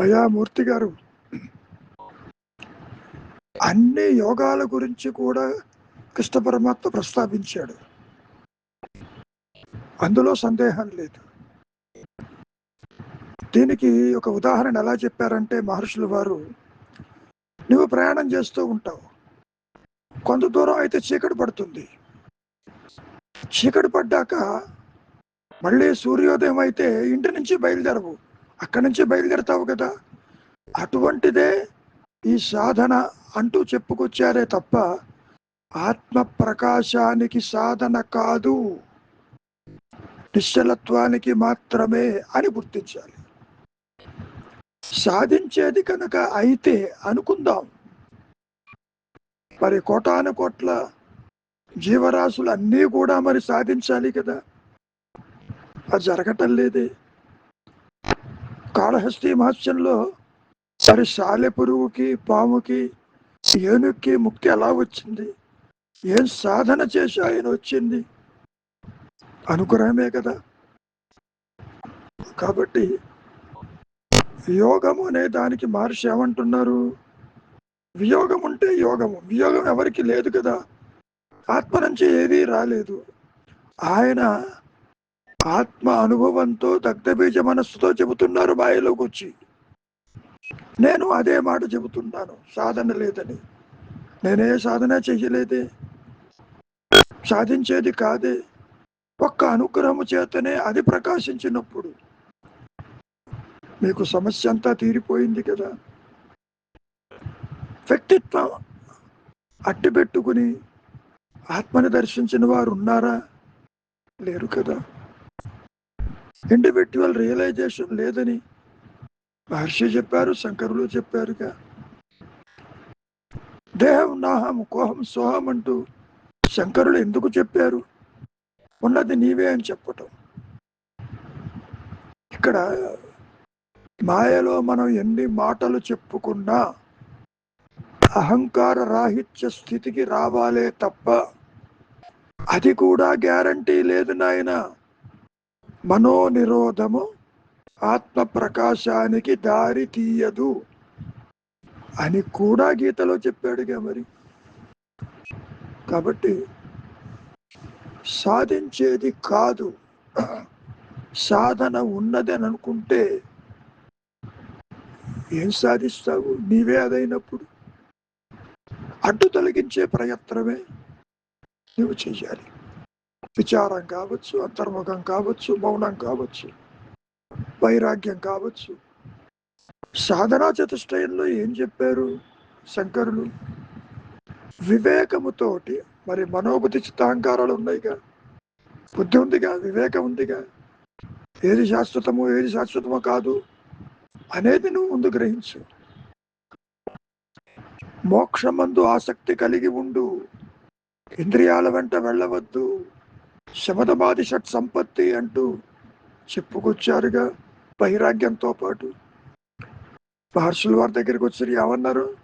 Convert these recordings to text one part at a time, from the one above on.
అయా మూర్తి గారు. అన్ని యోగాల గురించి కూడా కృష్ణ పరమాత్మ ప్రస్తావించాడు. అందులో సందేహం లేదు. దీనికి ఒక ఉదాహరణ ఎలా చెప్పారంటే మహర్షులు వారు నువ్వు ప్రయాణం చేస్తూ ఉంటావు. కొంత దూరం అయితే చీకటి పడుతుంది. చీకటి పడ్డాక మళ్ళీ సూర్యోదయం అయితే ఇంటి నుంచి బయలుదేరవు. అక్కడి నుంచి బయలుదేరతావు కదా? అటువంటిదే ఈ సాధన అంటూ చెప్పుకొచ్చారే తప్ప ఆత్మ ప్రకాశానికి సాధన కాదు. నిశ్చలత్వానికి మాత్రమే అని గుర్తించాలి. సాధించేది కనుక అయితే అనుకుందాం. మరి కోటాను కోట్ల జీవరాశులు అన్నీ కూడా మరి సాధించాలి కదా? అది జరగటం లేదే. కాళహస్తి మహత్యంలో మరి సాలె పురుగుకి పాముకి ఏనుక్కి ముక్తి ఎలా వచ్చింది? ఏం సాధన చేసి ఆయన వచ్చింది? అనుగ్రహమే కదా. కాబట్టి యోగము అనే దానికి మహర్షి ఏమంటున్నారు? వియోగం ఉంటే యోగము. వియోగం ఎవరికి లేదు కదా. ఆత్మ నుంచి ఏదీ రాలేదు. ఆయన ఆత్మ అనుభవంతో దగ్ధబీజ మనస్సుతో చెబుతున్నారు బాయిలోకి వచ్చి నేను అదే మాట చెబుతున్నాను సాధన లేదని. నేనే సాధన చెయ్యలేదే సాధించేది కాదే. ఒక్క అనుగ్రహము చేతనే అది ప్రకాశించినప్పుడు. మీకు సమస్య అంతా తీరిపోయింది కదా. వ్యక్తిత్వం అట్టి పెట్టుకుని ఆత్మని దర్శించిన వారు ఉన్నారా? లేరు కదా. ఇండివిజువల్ రియలైజేషన్ లేదని మహర్షి చెప్పారు శంకరులు చెప్పారుగా. దేహం నాహం కోహం సోహం అంటూ శంకరులు ఎందుకు చెప్పారు? ఉన్నది నీవే అని చెప్పటం. ఇక్కడ మాయలో మనం ఎన్ని మాటలు చెప్పుకున్నా అహంకార రాహిత్య స్థితికి రావాలే తప్ప అది కూడా గ్యారంటీ లేదు నాయన. మనోనిరోధము ఆత్మ ప్రకాశానికి దారి తీయదు అని కూడా గీతలో చెప్పాడుగా మరి. కాబట్టి సాధించేది కాదు సాధన ఉన్నదని అనుకుంటే ఏం సాధిస్తావు? నీవే అదైనప్పుడు అడ్డు తొలగించే ప్రయత్నమే నువ్వు చెయ్యాలి. విచారం కావచ్చు అంతర్ముఖం కావచ్చు మౌనం కావచ్చు వైరాగ్యం కావచ్చు. సాధనా చతుష్టయంలో ఏం చెప్పారు శంకరులు? వివేకముతోటి మరి మనోబుద్ధి చిత్తాహంకారాలు ఉన్నాయిగా? బుద్ధి ఉందిగా? వివేకం ఉందిగా? ఏది శాశ్వతమో ఏది శాశ్వతమో కాదు అనేది నువ్వు ముందు గ్రహించు. మోక్షమందు ఆసక్తి కలిగి ఉండు. ఇంద్రియాల వెంట వెళ్ళవద్దు. శమదమాది షట్ సంపత్తి అంటూ చెప్పుకొచ్చారుగా వైరాగ్యంతో పాటు. మహర్షుల వారి దగ్గరికి వచ్చి ఏమన్నారు?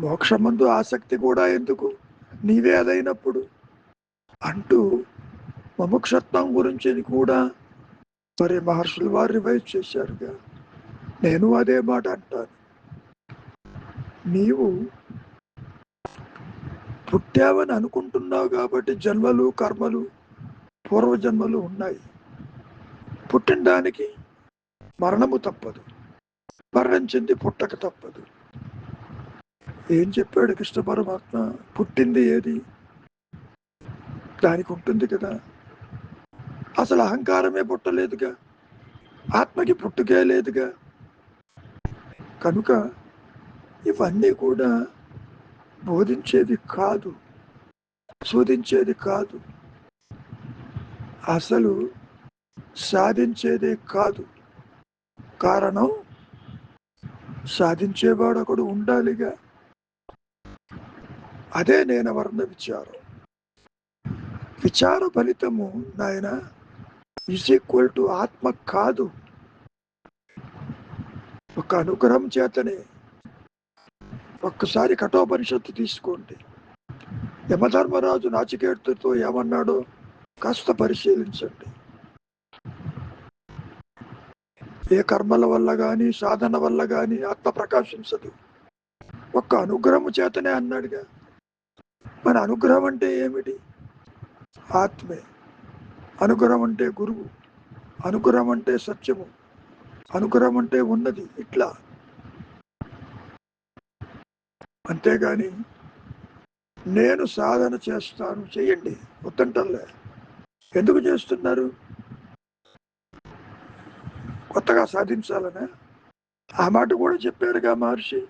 మోక్షమందు ఆసక్తి కూడా ఎందుకు? నీవే అదైనప్పుడు. అంటూ మముక్షత్వం గురించి కూడా మరి మహర్షులు వారు రివైజ్ చేశారుగా. నేను అదే మాట అంటాను. నీవు పుట్టావని అనుకుంటున్నావు కాబట్టి జన్మలు కర్మలు పూర్వజన్మలు ఉన్నాయి. పుట్టినడానికి మరణము తప్పదు. మరణించింది పుట్టక తప్పదు. ఏం చెప్పాడు కృష్ణ పరమాత్మ? పుట్టింది ఏది? దానికి ఉంటుంది కదా. అసలు అహంకారమే పుట్టలేదుగా. ఆత్మకి పుట్టుకే లేదుగా. కనుక ఇవన్నీ కూడా బోధించేది కాదు. శోధించేది కాదు. అసలు సాధించేదే కాదు. కారణం సాధించేవాడు ఒకడు ఉండాలిగా. అదే నేను వర్ణ విచారం. విచార ఫలితము నాయన ఈజ్ ఈక్వల్ టు ఆత్మ కాదు. ఒక అనుగ్రహం చేతనే ఒక్కసారి కఠోపనిషత్తు తీసుకోండి. యమధర్మరాజు నాచికేతుతో ఏమన్నాడో కాస్త పరిశీలించండి. ఏ కర్మల వల్ల కానీ సాధన వల్ల కానీ ఆత్మ ప్రకాశించదు. ఒక్క అనుగ్రహము చేతనే అన్నాడుగా. మన అనుగ్రహం అంటే ఏమిటి? ఆత్మే. అనుగ్రహం అంటే గురువు. అనుగ్రహం అంటే సత్యము. అనుగ్రహం అంటే ఉన్నది ఇట్లా. అంతేగాని నేను సాధన చేస్తాను చెయ్యండి వద్దంటలే ఎందుకు చేస్తున్నారు? కొత్తగా సాధించాలనే? ఆ మాట కూడా చెప్పారుగా మహర్షి.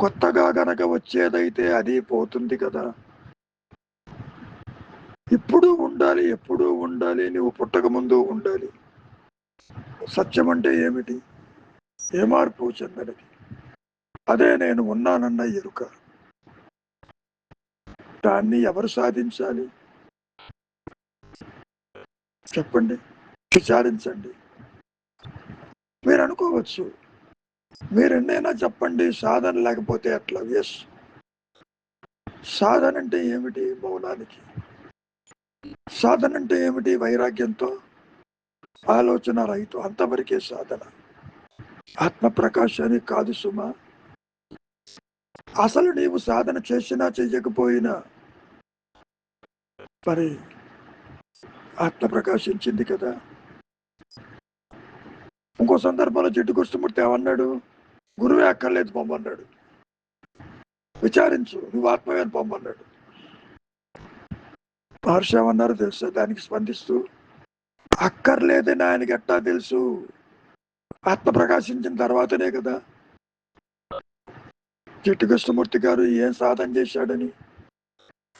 కొత్తగా గనక వచ్చేదైతే అది పోతుంది కదా. ఇప్పుడు ఉండాలి ఎప్పుడు ఉండాలి నువ్వు పుట్టక ముందు ఉండాలి. సత్యం అంటే ఏమిటి? ఏ మార్పు చెందనిది? అదే నేను ఉన్నానన్న ఎరుక. దాన్ని ఎవరు సాధించాలి? చెప్పండి విచారించండి. మీరు అనుకోవచ్చు మీరు ఎన్నైనా చెప్పండి సాధన లేకపోతే ఎట్లా? ఎస్ సాధన అంటే ఏమిటి మౌనానికి? సాధన అంటే ఏమిటి వైరాగ్యంతో? ఆలోచన రైతు అంతవరకే సాధన. ఆత్మ ప్రకాశాన్ని కాదు సుమా. అసలు నీవు సాధన చేసినా చెయ్యకపోయినా మరి ఆత్మ ప్రకాశించింది కదా. ఇంకో సందర్భంలో జిడ్డు కృష్ణమూర్తి ఏమన్నాడు? గురువే అక్కర్లేదు పొమ్మన్నాడు విచారించు నువ్వు ఆత్మవేని పొమ్మన్నాడు మహర్షి ఏమన్నారు తెలుసా? దానికి స్పందిస్తూ అక్కర్లేదని ఆయనకి ఎట్టా తెలుసు? ఆత్మ ప్రకాశించిన తర్వాతనే కదా. చెట్టు కృష్ణమూర్తి గారు ఏం సాధన చేశాడని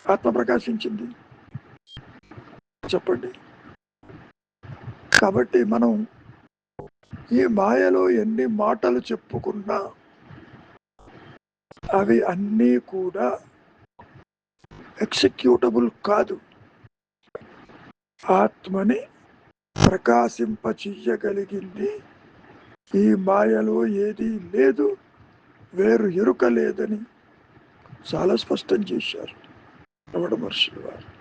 ఆత్మ ప్రకాశించింది? చెప్పండి. కాబట్టి మనం ఈ మాయలో ఎన్ని మాటలు చెప్పుకున్నా అవి అన్నీ కూడా ఎక్సిక్యూటబుల్ కాదు. ఆత్మని ప్రకాశింపచెయ్యగలిగింది ఈ మాయలో ఏది లేదు వేరు ఎరుక లేదని చాలా స్పష్టం చేశారు రమణ మహర్షులు వారు.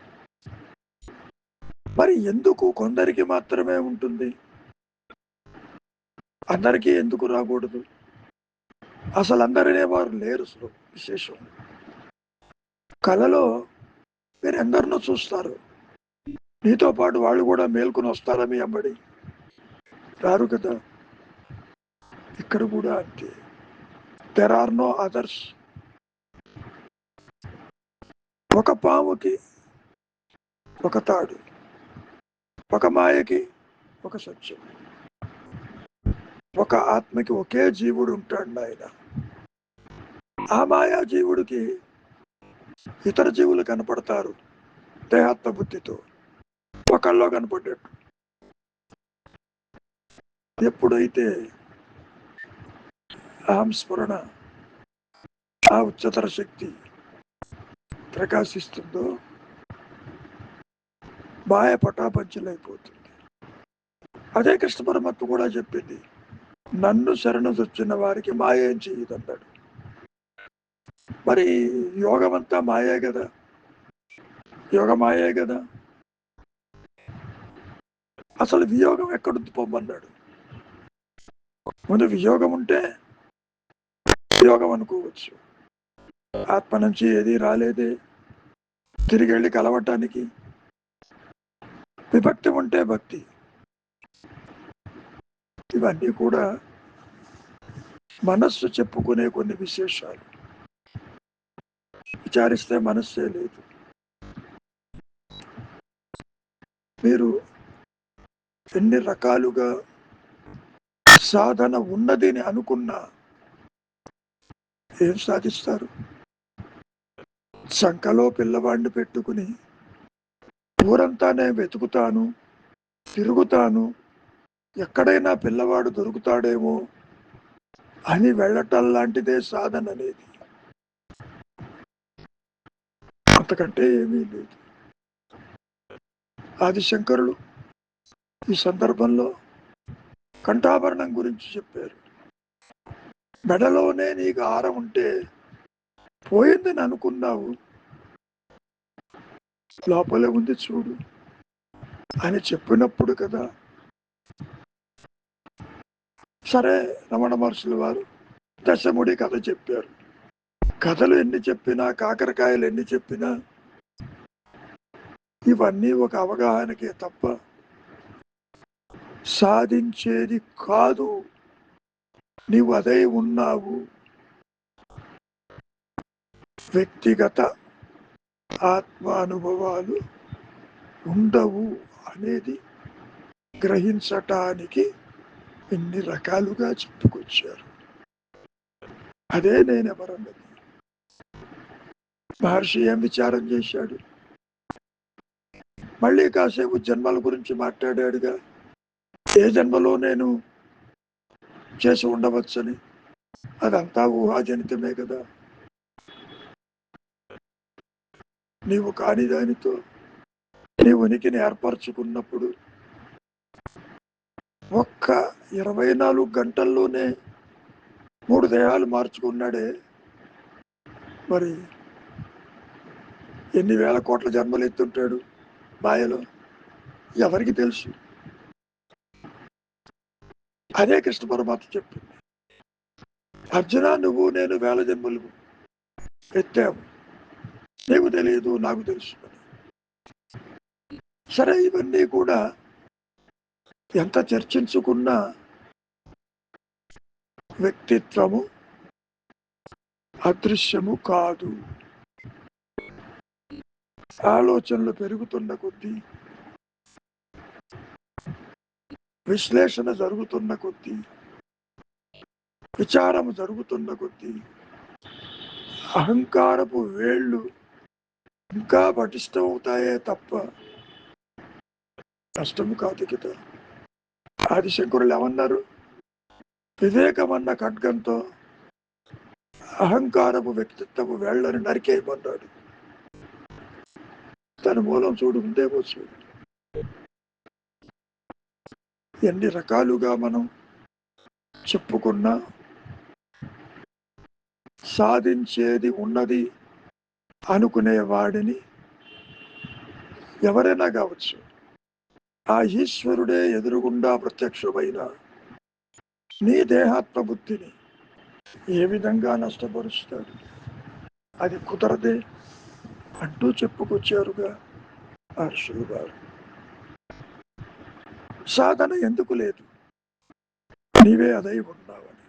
మరి ఎందుకు కొందరికి మాత్రమే ఉంటుంది? అందరికీ ఎందుకు రాకూడదు? అసలు అందరినే వారు లేరు అసలు విశేషం. కళలో మీరు ఎందరినో చూస్తారు. నీతో పాటు వాళ్ళు కూడా మేల్కొని వస్తారా మీ అమ్మడి రారు కదా? ఇక్కడ కూడా అంతే. దెర్ ఆర్ నో అదర్స్ ఒక పాముకి ఒక తాడు. ఒక మాయకి ఒక సత్యం. ఒక ఆత్మకి ఒకే జీవుడు ఉంటాడు ఆయన ఆ మాయా జీవుడికి ఇతర జీవులు కనపడతారు దేహాత్మ బుద్ధితో. ఒకళ్ళలో కనపడ్డట్టు ఎప్పుడైతే అహం స్మరణ ఆ ఉచ్చతర శక్తి ప్రకాశిస్తుందో మాయ పటాపంచలైపోతుంది. అదే కృష్ణ పరమాత్మ కూడా చెప్పింది నన్ను శరణు వచ్చిన వారికి మాయ ఏం చేయదన్నాడు మరి యోగం అంతా మాయే కదా? యోగ మాయే కదా? అసలు వియోగం ఎక్కడుంది పొమ్మన్నాడు. ముందు వియోగం ఉంటే యోగం అనుకోవచ్చు. ఆత్మ నుంచి ఏది రాలేదే. తిరిగి వెళ్ళి కలవటానికి విభక్తి ఉంటే భక్తి. ఇవన్నీ కూడా మనస్సు చెప్పుకునే కొన్ని విశేషాలు. విచారిస్తే మనస్సే లేదు. మీరు ఎన్ని రకాలుగా సాధన ఉన్నది అని అనుకున్నా ఏం సాధిస్తారు? సంఖలో పిల్లవాడిని పెట్టుకుని ఊరంతా నేను వెతుకుతాను తిరుగుతాను. ఎక్కడైనా పిల్లవాడు దొరుకుతాడేమో అని వెళ్ళటం లాంటిదే సాధన అనేది. అంతకంటే ఏమీ లేదు. ఆదిశంకరులు ఈ సందర్భంలో కంఠాభరణం గురించి చెప్పారు. మెడలోనే నీకు ఆరం ఉంటే పోయిందని అనుకున్నావు. లోపలే ఉంది చూడు. అని చెప్పినప్పుడు కదా. సరే రమణ మహర్షులు వారు దశముడి కథ చెప్పారు. కథలు ఎన్ని చెప్పినా కాకరకాయలు ఎన్ని చెప్పినా ఇవన్నీ ఒక అవగాహనకే తప్ప సాధించేది కాదు. నీవు అదే ఉన్నావు. వ్యక్తిగత ఆత్మానుభవాలు ఉండవు అనేది గ్రహించటానికి ఎన్ని రకాలుగా చెప్పుకొచ్చారు. అదే నేను ఎవరన్నది. మహర్షి ఏం విచారం చేశాడు? మళ్ళీ కాసేపు జన్మల గురించి మాట్లాడాడుగా. ఏ జన్మలో నేను చేసి ఉండవచ్చని? అదంతా ఊహాజనితమే కదా. నీవు కాని దానితో నీ ఉనికిని ఏర్పరచుకున్నప్పుడు ఒక్క ఇరవై నాలుగు గంటల్లోనే మూడు దేహాలు మార్చుకున్నాడే. మరి ఎన్ని వేల కోట్ల జన్మలు ఎత్తుంటాడు మాయలో? ఎవరికి తెలుసు? అదే కృష్ణ పరమాత్మ చెప్పింది. అర్జున నువ్వు నేను వేల జన్మలు ఎత్తాము. నీకు తెలియదు నాకు తెలుసు. సరే ఇవన్నీ కూడా ఎంత చర్చించుకున్నా వ్యక్తిత్వము అదృశ్యము కాదు. ఆలోచనలు పెరుగుతున్న కొద్దీ విశ్లేషణ జరుగుతున్న కొద్దీ విచారం జరుగుతున్న కొద్దీ అహంకారపు వేళ్ళు ఇంకా పటిష్టమవుతాయే తప్ప కష్టము కాదు కదా. ఆదిశంకరులు ఏమన్నారు? వివేకమన్న ఖడ్గంతో అహంకారపు వ్యక్తిత్వపు వేళ్ళను నరికేయమన్నాడు. తన మూలం చూడు ఉందేమో చూడు. ఎన్ని రకాలుగా మనం చెప్పుకున్నా సాధించేది ఉన్నది అనుకునే వాడిని ఎవరైనా కావచ్చు. ఆ ఈశ్వరుడే ఎదురుగుండా ప్రత్యక్షమైన నీ దేహాత్మ బుద్ధిని ఏ విధంగా నష్టపరుస్తాడు? అది కుదరదే అంటూ చెప్పుకొచ్చారుగా హర్షులు గారు సాధన ఎందుకు లేదు? నీవే అదై ఉన్నావని.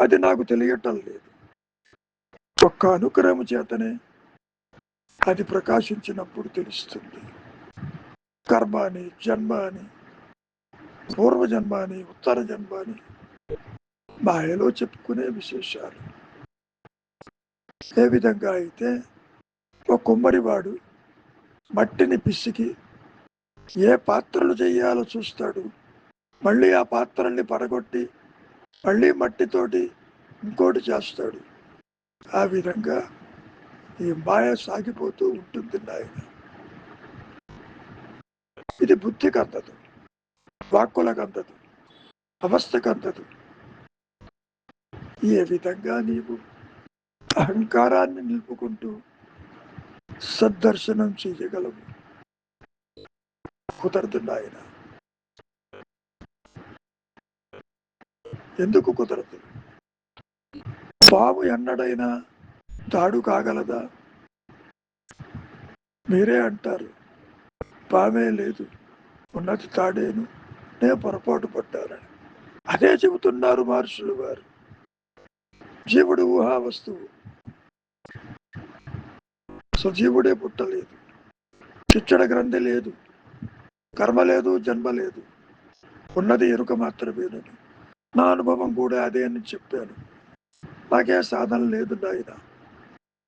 అది నాకు తెలియటం లేదు. ఒక్క అనుగ్రహం చేతనే అది ప్రకాశించినప్పుడు తెలుస్తుంది. కర్మ అని జన్మ అని పూర్వజన్మ అని ఉత్తర జన్మ అని మాయలో చెప్పుకునే విశేషాలు. ఏ విధంగా అయితే ఒక కుమ్మరివాడు మట్టిని పిసికి ఏ పాత్రలు చేయాలో చూస్తాడు. మళ్ళీ ఆ పాత్రల్ని పడగొట్టి మళ్ళీ మట్టితోటి ఇంకోటి చేస్తాడు. ఆ విధంగా ఈ మాయ సాగిపోతూ ఉంటుంది నాయన. ఇది బుద్ధికి అందదు వాక్కులకు అందదు అవస్థకు అందదు ఏ విధంగా నీవు అహంకారాన్ని నిలుపుకుంటూ సద్దర్శనం చేయగలవు? కుదరదు నాయన. ఎందుకు కుదరదు? పాము ఎన్నడైనా తాడు కాగలదా? మీరే అంటారు. పామే లేదు. ఉన్నది తాడేను. నే పొరపాటు పడ్డారని అదే చెబుతున్నారు మహర్షులు వారు. జీవుడు ఊహా వస్తువు. సజీవుడే పుట్టలేదు. శిక్షణ గ్రంథి లేదు. కర్మ లేదు జన్మ లేదు. ఉన్నది ఎరుక మాత్రమేనని. నా అనుభవం కూడా అదే అని చెప్పాను. నాకే సాధన లేదు నాయన.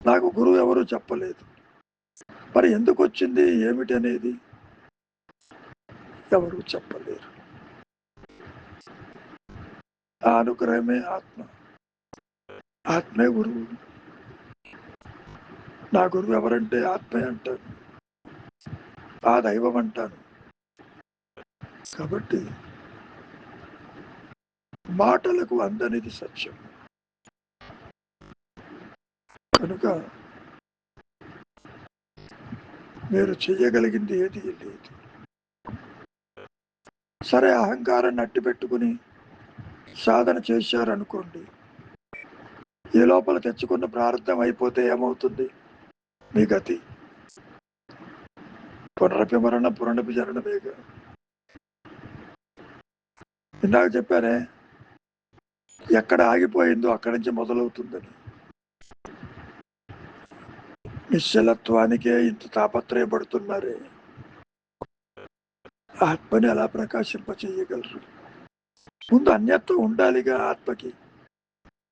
నాకు గురువు ఎవరు చెప్పలేదు. మరి ఎందుకు వచ్చింది? ఏమిటి అనేది ఎవరు చెప్పలేరు. ఆ అనుగ్రహమే ఆత్మ. ఆత్మే గురువు. నా గురువు ఎవరంటే ఆత్మే అంటాను. ఆ దైవం అంటాను. కాబట్టి మాటలకు అందనిది సత్యం. కనుక మీరు చేయగలిగింది ఏది లేదు. సరే అహంకారాన్ని అట్టి పెట్టుకుని సాధన చేశారనుకోండి ఈ లోపల తెచ్చుకున్న ప్రారంభం అయిపోతే ఏమవుతుంది? మీ గతి. పునరపి మరణ పునరపి జరణమేగా ఇందాక చెప్పానే ఎక్కడ ఆగిపోయిందో అక్కడి నుంచి మొదలవుతుందని. నిశ్చలత్వానికే ఇంత తాపత్రయపడుతున్నారే? ఆత్మని ఎలా ప్రకాశింప చేయగలరు ముందు అన్యత్వం ఉండాలిగా ఆత్మకి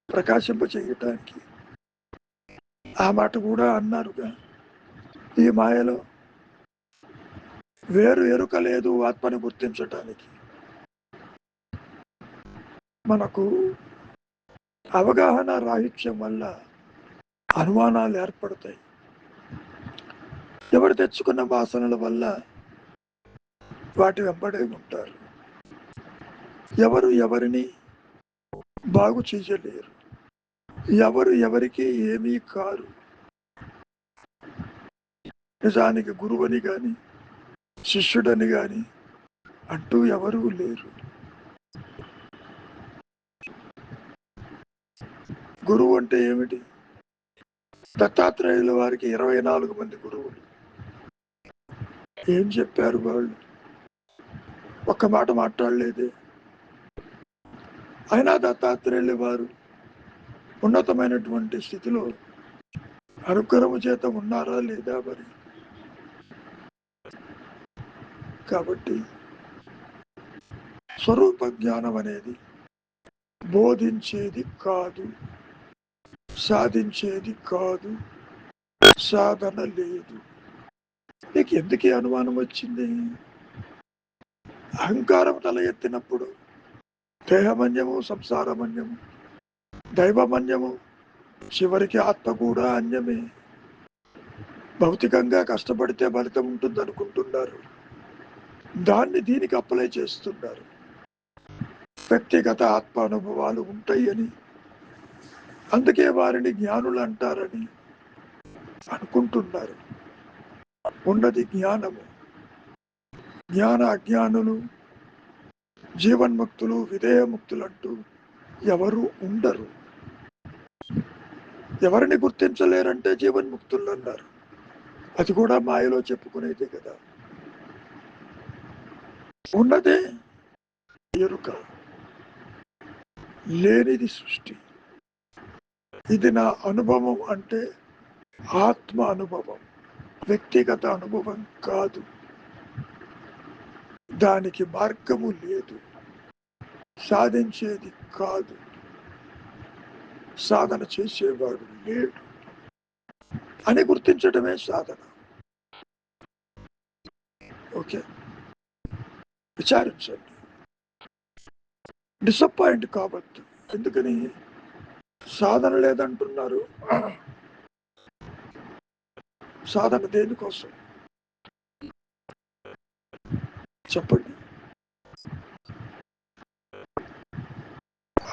ప్రకాశింప చేయటానికి ఆ మాట కూడా అన్నారుగా. ఈ మాయలో వేరు ఎరుక లేదు ఆత్మని గుర్తించటానికి. మనకు అవగాహన రాహిత్యం వల్ల అనుమానాలు ఏర్పడతాయి. ఎవరు తెచ్చుకున్న వాసనల వల్ల వాటి వెంబడే ఉంటారు. ఎవరు ఎవరిని బాగు చేయలేరు. ఎవరు ఎవరికి ఏమీ కారు. నిజానికి గురువని కానీ శిష్యుడని కానీ అంటూ ఎవరూ లేరు. గురువు అంటే ఏమిటి? దత్తాత్రేయుల వారికి ఇరవై నాలుగు మంది గురువులు. ఏం చెప్పారు వాళ్ళు? ఒక్క మాట మాట్లాడలేదే. అయినా దత్తాత్రేయులు వారు ఉన్నతమైనటువంటి స్థితిలో అనుగ్రహము చేత ఉన్నారా లేదా మరి? కాబట్టి స్వరూప జ్ఞానం అనేది బోధించేది కాదు సాధించేది కాదు సాధన లేదు. నీకు ఎందుకే అనుమానం వచ్చింది? అహంకారం తల ఎత్తినప్పుడు దేహమన్యము సంసారమన్యము దైవమన్యము చివరికి ఆత్మ కూడా అన్యమే. భౌతికంగా కష్టపడితే ఫలితం ఉంటుంది అనుకుంటున్నారు దాన్ని దీనికి అప్లై చేస్తున్నారు. వ్యక్తిగత ఆత్మ అనుభవాలు ఉంటాయని అందుకే వారిని జ్ఞానులు అంటారని అనుకుంటున్నారు. ఉన్నది జ్ఞానము. జ్ఞాన అజ్ఞానులు జీవన్ముక్తులు విధేయముక్తులు అంటూ ఎవరు ఉండరు. ఎవరిని గుర్తించలేరంటే జీవన్ముక్తులు అన్నారు అది కూడా మాయలో చెప్పుకునేది కదా. ఉన్నదే ఎరుక లేనిది సృష్టి. ఇది నా అనుభవం అంటే ఆత్మ అనుభవం. వ్యక్తిగత అనుభవం కాదు. దానికి మార్గము లేదు. సాధించేది కాదు. సాధన చేసేవాడు లేడు. అని గుర్తించడమే సాధన. ఓకే. విచారించండి. డిసప్పాయింట్ కావద్దు. ఎందుకని? సాధన లేదంటున్నారు. సాధన దేనికోసం చెప్పండి.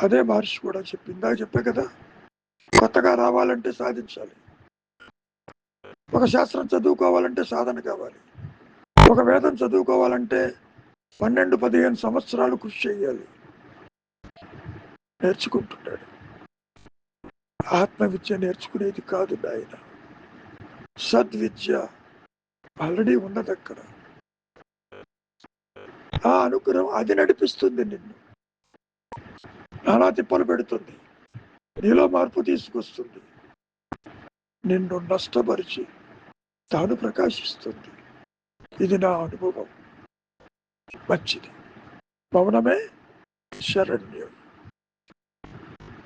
అదే మహర్షి కూడా చెప్పిందా. చెప్పే కదా కొత్తగా రావాలంటే సాధించాలి. ఒక శాస్త్రం చదువుకోవాలంటే సాధన కావాలి. ఒక వేదం చదువుకోవాలంటే పన్నెండు పదిహేను సంవత్సరాలు కృషి చేయాలి. నేర్చుకుంటున్నాడు. ఆత్మ విద్య నేర్చుకునేది కాదు నాయన. సద్విద్య ఆల్రెడీ ఉన్నది అక్కడ. ఆ అనుగ్రహం అది నడిపిస్తుంది నిన్ను. నానా తిప్పలు పెడుతుంది. నీలో మార్పు తీసుకొస్తుంది. నిన్ను నష్టపరిచి తాను ప్రకాశిస్తుంది. ఇది నా అనుభవం. మంచిది. మౌనమే శరణ్యం.